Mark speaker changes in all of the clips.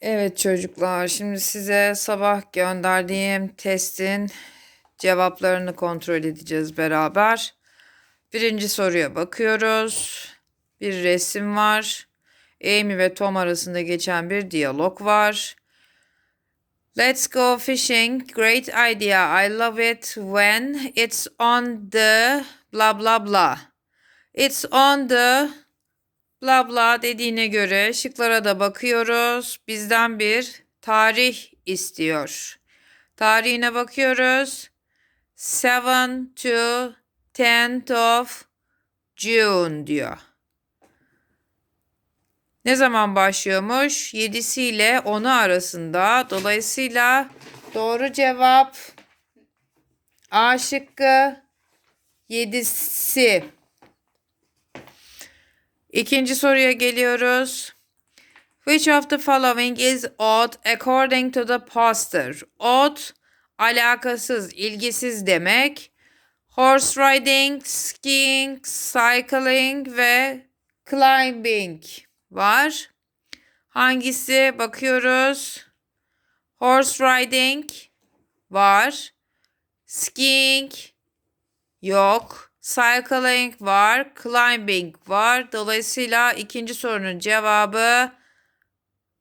Speaker 1: Evet çocuklar, şimdi size sabah gönderdiğim testin cevaplarını kontrol edeceğiz beraber. Birinci soruya bakıyoruz. Bir resim var. Amy ve Tom arasında geçen bir diyalog var. Let's go fishing. Great idea. I love it when it's on the blah blah blah. It's on the bla bla dediğine göre şıklara da bakıyoruz. Bizden bir tarih istiyor. Tarihine bakıyoruz. 7 to 10th of June diyor. Ne zaman başlıyormuş? 7'si ile 10'u arasında. Dolayısıyla doğru cevap A şıkkı 7'si. İkinci soruya geliyoruz. Which of the following is odd according to the poster? Odd, alakasız, ilgisiz demek. Horse riding, skiing, cycling ve climbing var. Hangisi bakıyoruz? Horse riding var. Skiing yok. Cycling var, climbing var. Dolayısıyla ikinci sorunun cevabı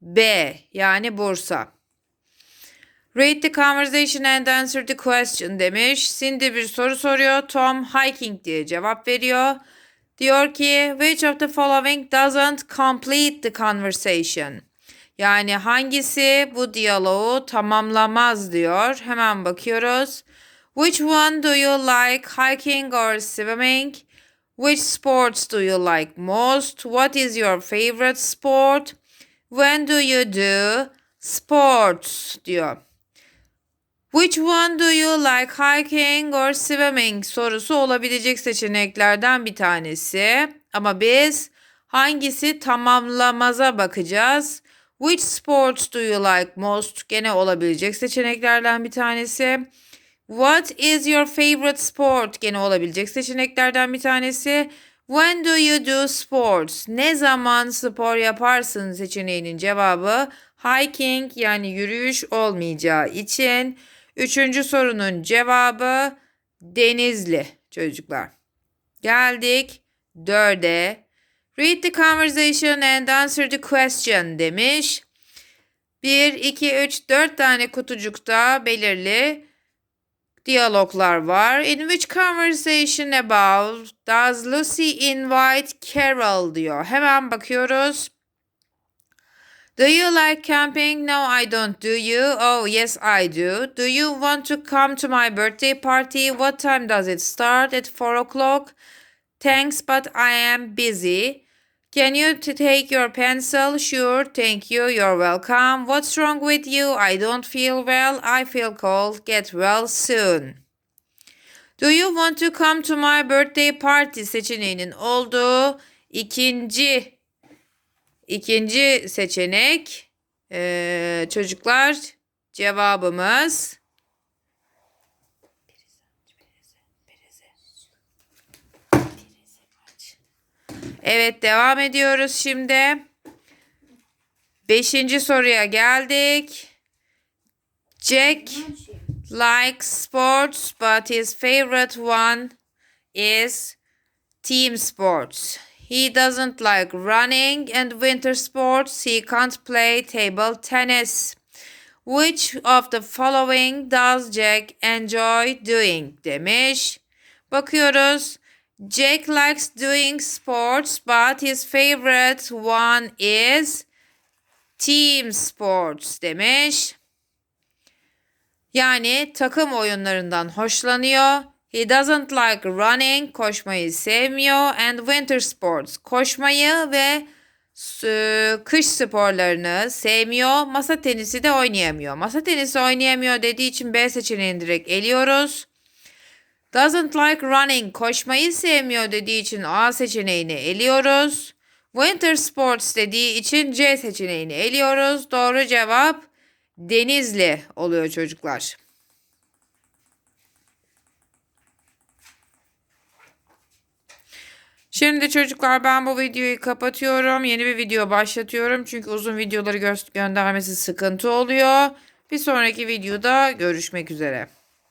Speaker 1: B yani Bursa. Read the conversation and answer the question demiş. Cindy bir soru soruyor. Tom hiking diye cevap veriyor. Diyor ki which of the following doesn't complete the conversation? Yani hangisi bu diyaloğu tamamlamaz diyor. Hemen bakıyoruz. Which one do you like, hiking or swimming? Which sports do you like most? What is your favorite sport? When do you do sports? diyor. Which one do you like, hiking or swimming? sorusu olabilecek seçeneklerden bir tanesi. Ama biz hangisi tamamlamaza bakacağız. Which sports do you like most? Gene olabilecek seçeneklerden bir tanesi. What is your favorite sport? Gene olabilecek seçeneklerden bir tanesi. When do you do sports? Ne zaman spor yaparsın seçeneğinin cevabı hiking yani yürüyüş olmayacağı için. Üçüncü sorunun cevabı Denizli çocuklar. Geldik dörde. Read the conversation and answer the question demiş. 1, 2, 3, 4 tane kutucukta belirli diyaloglar var. In which conversation about does Lucy invite Carol diyor. Hemen bakıyoruz. Do you like camping? No, I don't. Do you? Oh, yes, I do. Do you want to come to my birthday party? What time does it start? At 4 o'clock? Thanks, but I am busy. Can you take your pencil? Sure, thank you. You're welcome. What's wrong with you? I don't feel well. I feel cold. Get well soon. Do you want to come to my birthday party seçeneğinin olduğu ikinci ikinci seçenek Ee, çocuklar cevabımız Evet devam ediyoruz şimdi. Beşinci soruya geldik. Jack likes sports but his favorite one is team sports. He doesn't like running and winter sports. He can't play table tennis. Which of the following does Jack enjoy doing demiş. Bakıyoruz. Jack likes doing sports but his favorite one is team sports demiş. Yani takım oyunlarından hoşlanıyor. He doesn't like running, koşmayı sevmiyor. And winter sports, koşmayı ve e, kış sporlarını sevmiyor. Masa tenisi de oynayamıyor. Masa tenisi oynayamıyor dediği için B seçeneğini direkt eliyoruz. Doesn't like running, koşmayı sevmiyor dediği için A seçeneğini eliyoruz. Winter sports dediği için C seçeneğini eliyoruz. Doğru cevap Denizli oluyor çocuklar. Şimdi çocuklar ben bu videoyu kapatıyorum. Yeni bir video başlatıyorum. Çünkü uzun videoları gö- göndermesi sıkıntı oluyor. Bir sonraki videoda görüşmek üzere.